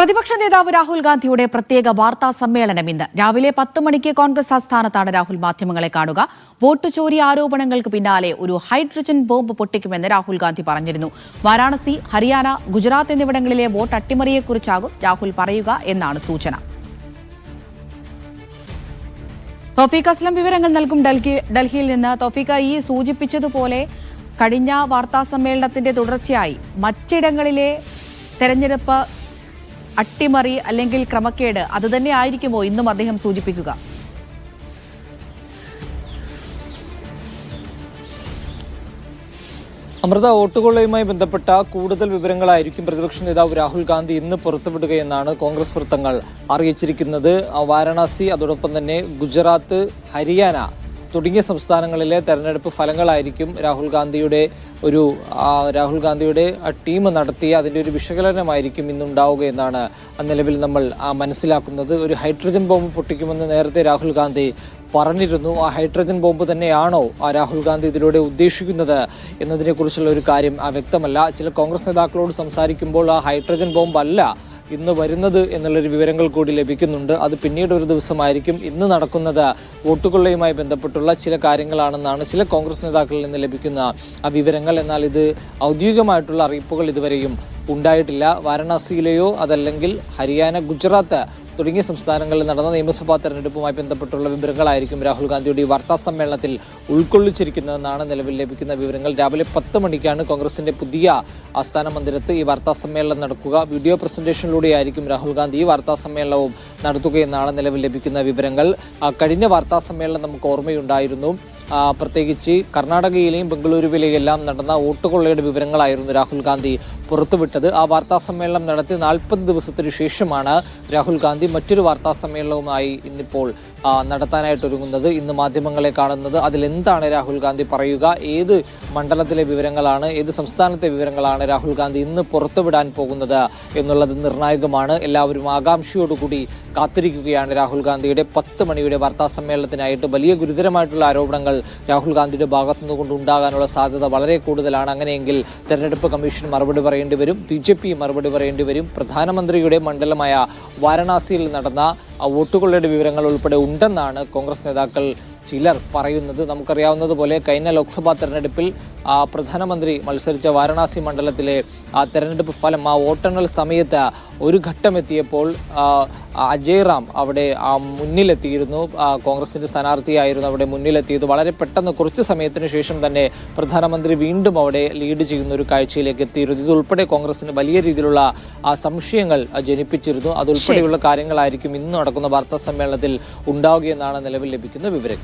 പ്രതിപക്ഷ നേതാവ് രാഹുൽ ഗാന്ധിയുടെ പ്രത്യേക വാർത്താ സമ്മേളനം ഇന്ന്. രാവിലെ പത്ത് മണിക്ക് കോൺഗ്രസ് ആസ്ഥാനത്താണ് രാഹുൽ മാധ്യമങ്ങളെ കാണുക. വോട്ട് ചോരി ആരോപണങ്ങൾക്ക് പിന്നാലെ ഒരു ഹൈഡ്രജൻ ബോംബ് പൊട്ടിക്കുമെന്ന് രാഹുൽ ഗാന്ധി പറഞ്ഞിരുന്നു. വാരാണസി ഹരിയാന ഗുജറാത്ത് എന്നിവിടങ്ങളിലെ വോട്ട് അട്ടിമറിയെക്കുറിച്ചാകും രാഹുൽ പറയുക എന്നാണ് സൂചന. തോഫീഖ് അസ്ലം വിവരങ്ങൾ നൽകും ഡൽഹി ഡൽഹിയിൽ നിന്ന് തോഫീഖ ഈ സൂചിപ്പിച്ചതുപോലെ കഴിഞ്ഞ വാർത്താ സമ്മേളനത്തിന്റെ തുടർച്ചയായി മറ്റിടങ്ങളിലെ തെരഞ്ഞെടുപ്പ് അട്ടിമറി അല്ലെങ്കിൽ ക്രമക്കേട് അത് തന്നെ ആയിരിക്കുമോ ഇന്നും അദ്ദേഹം സൂചിപ്പിക്കുക? അമൃത വോട്ടുകൊള്ളയുമായി ബന്ധപ്പെട്ട കൂടുതൽ വിവരങ്ങളായിരിക്കും പ്രതിപക്ഷ നേതാവ് രാഹുൽ ഗാന്ധി ഇന്ന് പുറത്തുവിടുകയെന്നാണ് കോൺഗ്രസ് വൃത്തങ്ങൾ അറിയിച്ചിരിക്കുന്നത്. വാരണാസി അതോടൊപ്പം തന്നെ ഗുജറാത്ത് ഹരിയാന തുടങ്ങിയ സംസ്ഥാനങ്ങളിലെ തെരഞ്ഞെടുപ്പ് ഫലങ്ങളായിരിക്കും രാഹുൽ ഗാന്ധിയുടെ ഒരു രാഹുൽ ഗാന്ധിയുടെ ടീം നടത്തിയ അതിന്റെ ഒരു വിശകലനമായിരിക്കും ഇന്നുണ്ടാവുക എന്നാണ് നിലവിൽ നമ്മൾ മനസ്സിലാക്കുന്നത്. ഒരു ഹൈഡ്രജൻ ബോംബ് പൊട്ടിക്കുമെന്ന് നേരത്തെ രാഹുൽ ഗാന്ധി പറഞ്ഞിരുന്നു. ആ ഹൈഡ്രജൻ ബോംബ് തന്നെയാണോ ആ രാഹുൽ ഗാന്ധി ഇതിലൂടെ ഉദ്ദേശിക്കുന്നത് എന്നതിനെക്കുറിച്ചുള്ള ഒരു കാര്യം വ്യക്തമല്ല. ചില കോൺഗ്രസ് നേതാക്കളോട് സംസാരിക്കുമ്പോൾ ആ ഹൈഡ്രജൻ ബോംബ് അല്ല ഇന്ന് വരുന്നത് എന്നുള്ളൊരു വിവരങ്ങൾ കൂടി ലഭിക്കുന്നുണ്ട്. അത് പിന്നീട് ഒരു ദിവസമായിരിക്കും ഇന്ന് നടക്കുന്നത്. വോട്ടുകൊള്ളയുമായി ബന്ധപ്പെട്ടുള്ള ചില കാര്യങ്ങളാണെന്നാണ് ചില കോൺഗ്രസ് നേതാക്കളിൽ നിന്ന് ലഭിക്കുന്ന ആ വിവരങ്ങൾ. എന്നാൽ ഇത് ഔദ്യോഗികമായിട്ടുള്ള അറിയിപ്പുകൾ ഇതുവരെയും ഉണ്ടായിട്ടില്ല. വാരണാസിയിലെയോ അതല്ലെങ്കിൽ ഹരിയാന ഗുജറാത്ത് തുടങ്ങിയ സംസ്ഥാനങ്ങളിൽ നടന്ന നിയമസഭാ തെരഞ്ഞെടുപ്പുമായി ബന്ധപ്പെട്ടുള്ള വിവരങ്ങളായിരിക്കും രാഹുൽ ഗാന്ധിയുടെ ഈ വാർത്താ സമ്മേളനത്തിൽ ഉൾക്കൊള്ളിച്ചിരിക്കുന്നതെന്നാണ് നിലവിൽ ലഭിക്കുന്ന വിവരങ്ങൾ. രാവിലെ പത്ത് മണിക്കാണ് കോൺഗ്രസിന്റെ പുതിയ ആസ്ഥാന മന്ദിരത്ത് ഈ വാർത്താ സമ്മേളനം നടക്കുക. വീഡിയോ പ്രസന്റേഷനിലൂടെയായിരിക്കും രാഹുൽ ഗാന്ധി ഈ വാർത്താ സമ്മേളനവും നടത്തുകയെന്നാണ് നിലവിൽ ലഭിക്കുന്ന വിവരങ്ങൾ. കഴിഞ്ഞ വാർത്താ സമ്മേളനം നമുക്ക് ഓർമ്മയുണ്ടായിരുന്നു. പ്രത്യേകിച്ച് കർണാടകയിലെയും ബംഗളൂരുവിലെയും എല്ലാം നടന്ന വോട്ടുകൊള്ളയുടെ വിവരങ്ങളായിരുന്നു രാഹുൽ ഗാന്ധി പുറത്തുവിട്ടത്. ആ വാർത്താ സമ്മേളനം നടത്തി നാൽപ്പത് ദിവസത്തിനു ശേഷമാണ് രാഹുൽ ഗാന്ധി മറ്റൊരു വാർത്താ സമ്മേളനവുമായി ഇന്നിപ്പോൾ നടത്താനായിട്ട് ഒരുങ്ങുന്നത്. ഇന്ന് മാധ്യമങ്ങളെ കാണുന്നത് അതിലെന്താണ് രാഹുൽ ഗാന്ധി പറയുക? ഏത് മണ്ഡലത്തിലെ വിവരങ്ങളാണ്? ഏത് സംസ്ഥാനത്തെ വിവരങ്ങളാണ് രാഹുൽ ഗാന്ധി ഇന്ന് പുറത്തുവിടാൻ പോകുന്നത് എന്നുള്ളത് നിർണായകമാണ്. എല്ലാവരും ആകാംക്ഷയോടുകൂടി കാത്തിരിക്കുകയാണ് രാഹുൽ ഗാന്ധിയുടെ പത്ത് മണിയുടെ വാർത്താ സമ്മേളനത്തിനായിട്ട് വലിയ ഗുരുതരമായിട്ടുള്ള ആരോപണങ്ങൾ രാഹുൽ ഗാന്ധിയുടെ ഭാഗത്തുനിന്ന് കൊണ്ട് ഉണ്ടാകാനുള്ള സാധ്യത വളരെ കൂടുതലാണ്. അങ്ങനെയെങ്കിൽ തെരഞ്ഞെടുപ്പ് കമ്മീഷൻ മറുപടി പറയേണ്ടി വരും. ബി ജെ പി മറുപടി പറയേണ്ടി വരും. പ്രധാനമന്ത്രിയുടെ മണ്ഡലമായ വാരണാസിയിൽ നടന്ന വോട്ടുകളുടെ വിവരങ്ങൾ ഉൾപ്പെടെ ഉണ്ടെന്നാണ് കോൺഗ്രസ് നേതാക്കൾ ചിലർ പറയുന്നത് നമുക്കറിയാവുന്നതുപോലെ കഴിഞ്ഞ ലോക്സഭാ തെരഞ്ഞെടുപ്പിൽ പ്രധാനമന്ത്രി മത്സരിച്ച വാരണാസി മണ്ഡലത്തിലെ ആ തെരഞ്ഞെടുപ്പ് ഫലം ആ വോട്ടെണ്ണൽ സമയത്ത് ഒരു ഘട്ടം എത്തിയപ്പോൾ അജയ് റാം അവിടെ ആ മുന്നിലെത്തിയിരുന്നു. കോൺഗ്രസിന്റെ സ്ഥാനാർത്ഥിയായിരുന്നു അവിടെ മുന്നിലെത്തിയത്. വളരെ പെട്ടെന്ന് കുറച്ച് സമയത്തിന് ശേഷം തന്നെ പ്രധാനമന്ത്രി വീണ്ടും അവിടെ ലീഡ് ചെയ്യുന്ന ഒരു കാഴ്ചയിലേക്ക് എത്തിയിരുന്നു. ഇതുൾപ്പെടെ കോൺഗ്രസിന് വലിയ രീതിയിലുള്ള ആ സംശയങ്ങൾ ജനിപ്പിച്ചിരുന്നു. അതുൾപ്പെടെയുള്ള കാര്യങ്ങളായിരിക്കും ഇന്ന് നടക്കുന്ന വാർത്താ സമ്മേളനത്തിൽ ഉണ്ടാവുകയെന്നാണ് നിലവിൽ ലഭിക്കുന്ന വിവരം